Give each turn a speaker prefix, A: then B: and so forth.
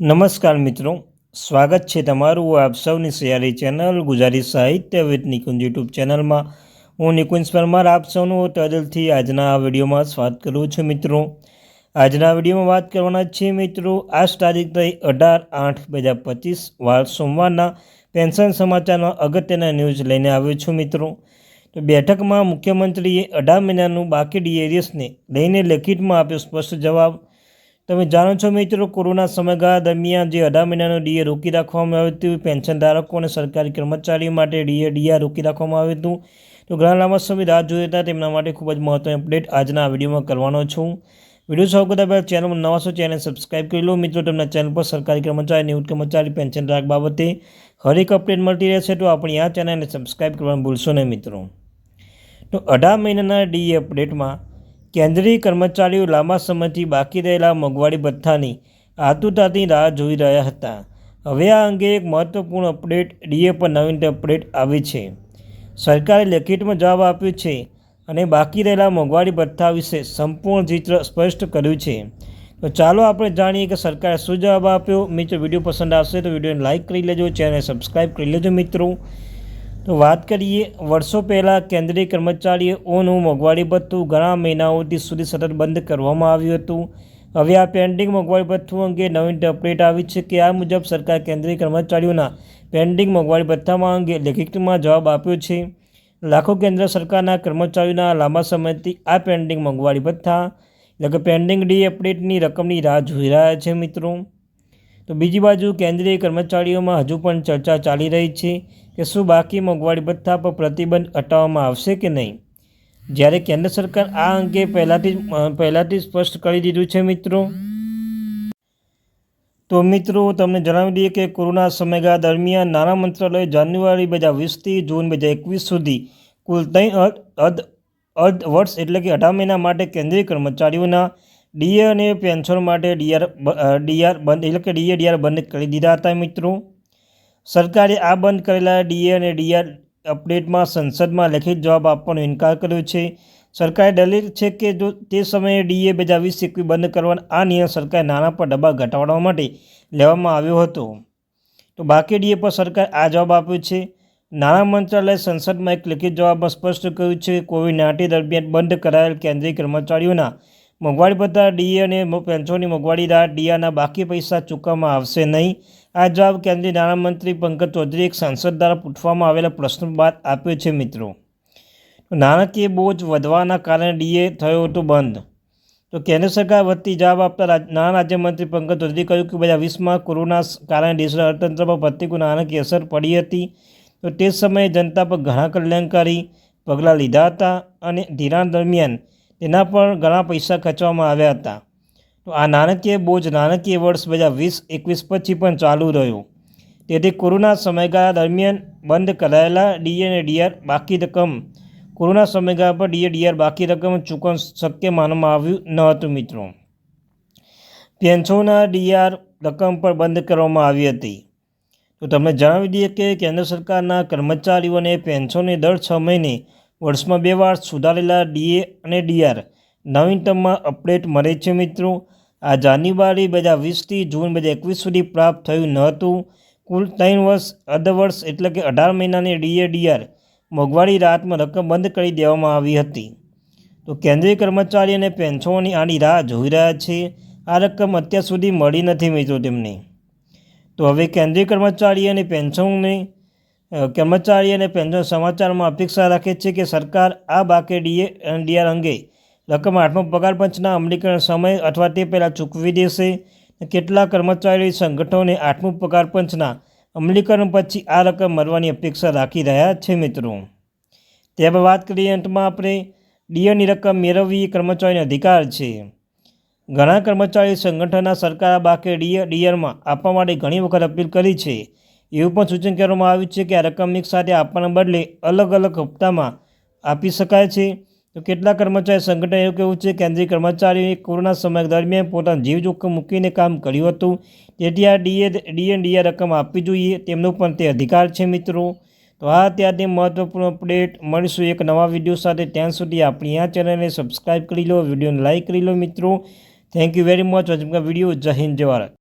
A: નમસ્કાર મિત્રો, સ્વાગત છે તમારું આપ સૌની સયારી ચેનલ ગુજરાતી સાહિત્ય વિથ નિકુંજ યુટ્યુબ ચેનલમાં. હું નિકુંજ પરમાર, આપ સૌનું તદલથી આજના આ વિડીયોમાં સ્વાગત કરું છું મિત્રો. આજના વિડીયોમાં વાત કરવાના છે મિત્રો, આજ તારીખ થઈ અઢાર આઠ બે હજાર પચીસ વાર સોમવારના પેન્શન સમાચારના અગત્યના ન્યૂઝ લઈને આવ્યો છું મિત્રો. તો બેઠકમાં મુખ્યમંત્રીએ અઢાર મહિનાનું બાકી ડીએરિયસને લઈને લેખિતમાં આપ્યો સ્પષ્ટ જવાબ. તમે જાણો છો મિત્રો, કોરોના સમયગાળા દરમિયાન જે અઢાર મહિનાનો ડીએ રોકી રાખવામાં આવ્યું હતું, પેન્શન ધારકો અને સરકારી કર્મચારીઓ માટે ડીએ ડીઆર રોકી રાખવામાં આવ્યું હતું. તો ઘણા લાંબા સમય રાહ જોઈ હતા, તેમના માટે ખૂબ જ મહત્ત્વની અપડેટ આજના આ વિડીયોમાં કરવાનો છું. વીડિયો સૌ કરતાં પહેલાં ચેનલમાં નવા છો ચેનલ સબસ્ક્રાઈબ કરી લો. મિત્રો, તમને ચેનલ પર સરકારી કર્મચારી નિવૃત્ત કર્મચારી, પેન્શન ધારક બાબતે હરેક અપડેટ મળતી રહેશે, તો આપણી આ ચેનલને સબસ્ક્રાઈબ કરવાનું ભૂલશો નહીં મિત્રો. તો અઢાર મહિનાના ડીએ અપડેટમાં કેન્દ્રીય કર્મચારીઓ લાંબા સમયથી બાકી રહેલા મોંઘવારી ભથ્થાની આતુરતાથી રાહ જોઈ રહ્યા હતા. હવે આ અંગે એક મહત્વપૂર્ણ અપડેટ ડીએ પર નવીન અપડેટ આવી છે. સરકારે લેખિતમાં જવાબ આપ્યો છે અને બાકી રહેલા મોંઘવારી ભથ્થા વિશે સંપૂર્ણ ચિત્ર સ્પષ્ટ કર્યું છે. તો ચાલો આપણે જાણીએ કે સરકારે શું જવાબ આપ્યો. મિત્રો, વીડિયો પસંદ આવશે તો વિડીયોને લાઇક કરી લેજો, ચેનલને સબસ્ક્રાઈબ કરી લેજો મિત્રો. તો વાત કરીએ, વર્ષો પહેલાં કેન્દ્રીય કર્મચારીઓનું મોંઘવારી ભથ્થું ઘણા મહિનાઓથી સુધી સતત બંધ કરવામાં આવ્યું હતું. હવે આ પેન્ડિંગ મોંઘવારી ભથ્થું અંગે નવીન અપડેટ આવી છે કે આ મુજબ સરકાર કેન્દ્રીય કર્મચારીઓના પેન્ડિંગ મોંઘવારી ભથ્થામાં અંગે લેખિતમાં જવાબ આપ્યો છે. લાખો કેન્દ્ર સરકારના કર્મચારીઓના લાંબા સમયથી આ પેન્ડિંગ મોંઘવારી ભથ્થા એટલે કે પેન્ડિંગ ડી અપડેટની રકમની રાહ જોઈ રહ્યા છે મિત્રો. તો બીજી બાજુ કેન્દ્રીય કર્મચારીઓમાં હજુ પણ ચર્ચા ચાલી રહી છે. કે શું બાકી મોંઘવારી ભથ્થા પર પ્રતિબંધ હટાવવામાં આવશે કે નહીં? જ્યારે કેન્દ્ર સરકાર આ અંગે પહેલાંથી પહેલાંથી સ્પષ્ટ કરી દીધું છે મિત્રો. તો મિત્રો, તમને જણાવી દઈએ કે કોરોના સમયગાળા દરમિયાન નાણાં મંત્રાલયે જાન્યુઆરી બે હજાર વીસથી જૂન બે હજાર એકવીસ સુધી કુલ ત્રણ અર્ધ અર્ધ વર્ષ એટલે કે અઢાર મહિના માટે કેન્દ્રીય કર્મચારીઓના ડીએ અને પેન્શન માટે ડીઆર ડીઆર બંધ, એટલે કે ડીએ ડીઆર બંધ કરી દીધા હતા મિત્રો. સરકારે આ બંધ કરેલા ડીએ અને ડીઆર અપડેટમાં સંસદમાં લેખિત જવાબ આપવાનો ઇનકાર કર્યો છે. સરકારે દલીલ છે કે જો તે સમયે ડીએ બે હજાર વીસ એકવી બંધ કરવાનો આ નિયમ સરકારે નાણાં પર દબાવ ઘટાડવા માટે લેવામાં આવ્યો હતો. તો બાકી ડીએ પર સરકારે આ જવાબ આપ્યો છે. નાણાં મંત્રાલયે સંસદમાં એક લેખિત જવાબમાં સ્પષ્ટ કર્યું છે કે કોવિડ નાઇન્ટીન દરમિયાન બંધ કરાયેલ કેન્દ્રીય કર્મચારીઓના મોંઘવારી ભથ્થા, ડીએ અને પેન્શનની મોંઘવારી ડીઆના બાકી પૈસા ચૂકવવામાં આવશે નહીં. આ જવાબ કેન્દ્રીય નાણામંત્રી પંકજ ચૌધરી એક સાંસદ દ્વારા પૂછવામાં આવેલા પ્રશ્નો બાદ આપ્યો છે, મિત્રો. નાણાકીય બોજ વધવાના કારણે ડીએ થયો હતો બંધ. તો કેન્દ્ર સરકાર વતી જવાબ આપતા નાણાં રાજ્યમંત્રી પંકજ ચૌધરી કહ્યું કે, બે હજાર વીસમાં કોરોના કારણે દેશના અર્થતંત્રમાં પર પ્રતિકૂળ નાણાકીય અસર પડી હતી. તો તે સમયે જનતા પર ઘણા કલ્યાણકારી પગલાં લીધા હતા અને ધિરાણ દરમિયાન તેના પર ઘણા પૈસા ખર્ચવામાં આવ્યા હતા. આ નાણાકીય બોજ નાણાકીય વર્ષ બે હજાર વીસ, એકવીસ પછી પણ ચાલુ રહ્યો. તેથી કોરોના સમયગાળા દરમિયાન બંધ કરાયેલા ડીએ અને ડીઆર બાકી રકમ, કોરોના સમયગાળા પર ડીએ ડીઆર બાકી રકમ ચૂકવણ શક્ય માનવામાં આવ્યું ન હતું મિત્રો. પેન્શનના ડીઆર રકમ પર બંધ કરવામાં આવી હતી. તો તમને જણાવી દઈએ કે કેન્દ્ર સરકારના કર્મચારીઓને પેન્શનને દર છ મહિને વર્ષમાં બે વાર સુધારેલા ડીએ અને ડીઆર નવીનતમમાં અપડેટ મળે છે મિત્રો. આ જાન્યુઆરી બે હજાર વીસથી જૂન બે હજાર એકવીસ સુધી પ્રાપ્ત થયું ન હતું. કુલ ત્રણ વર્ષ, અર્ધ વર્ષ એટલે કે અઢાર મહિનાની ડીએ ડીઆર મોંઘવારી રાહતમાં રકમ બંધ કરી દેવામાં આવી હતી. તો કેન્દ્રીય કર્મચારી અને પેન્શનોની આની રાહ જોઈ રહ્યા છે. આ રકમ અત્યાર સુધી મળી નથી મિત્રો તેમને. તો હવે કેન્દ્રીય કર્મચારી અને પેન્શનને કર્મચારી અને પેન્શન સમાચારમાં અપેક્ષા રાખે છે કે સરકાર આ બાકી ડીએ ડીઆર અંગે રકમ આઠમો પગાર પંચના અમલીકરણ સમય અથવા તે પહેલાં ચૂકવી દેશે. કેટલા કર્મચારી સંગઠનોને આઠમું પગાર પંચના અમલીકરણ પછી આ રકમ મળવાની અપેક્ષા રાખી રહ્યા છે મિત્રો. ત્યારબાદ વાત કરીએ અંતમાં આપણે ડીએની રકમ મેળવવી કર્મચારીનો અધિકાર છે. ઘણા કર્મચારી સંગઠનના સરકાર બાકી ડીએ ડીઆરમાં આપવા માટે ઘણી વખત અપીલ કરી છે. એવું પણ સૂચન કરવામાં આવ્યું છે કે આ રકમ એક સાથે આપવાના બદલે અલગ અલગ હપ્તામાં આપી શકાય છે. તો કેટલા કર્મચારી સંગઠન એવું કહેવું છે કેન્દ્રીય કર્મચારીઓએ કોરોના સમય દરમિયાન પોતાનું જીવ જોખમ મૂકીને કામ કર્યું હતું. તેથી આ ડીએ ડીએ ડીએ રકમ આપવી જોઈએ. તેમનો પણ તે અધિકાર છે, મિત્રો. તો આ ત્યાંથી મહત્વપૂર્ણ અપડેટ. મળીશું એક નવા વીડિયો સાથે. ત્યાં સુધી આપણી આ ચેનલને સબસ્ક્રાઈબ કરી લો, વિડીયોને લાઇક કરી લો, મિત્રો. Thank you very much video જય હિન્દ, જય ભારત.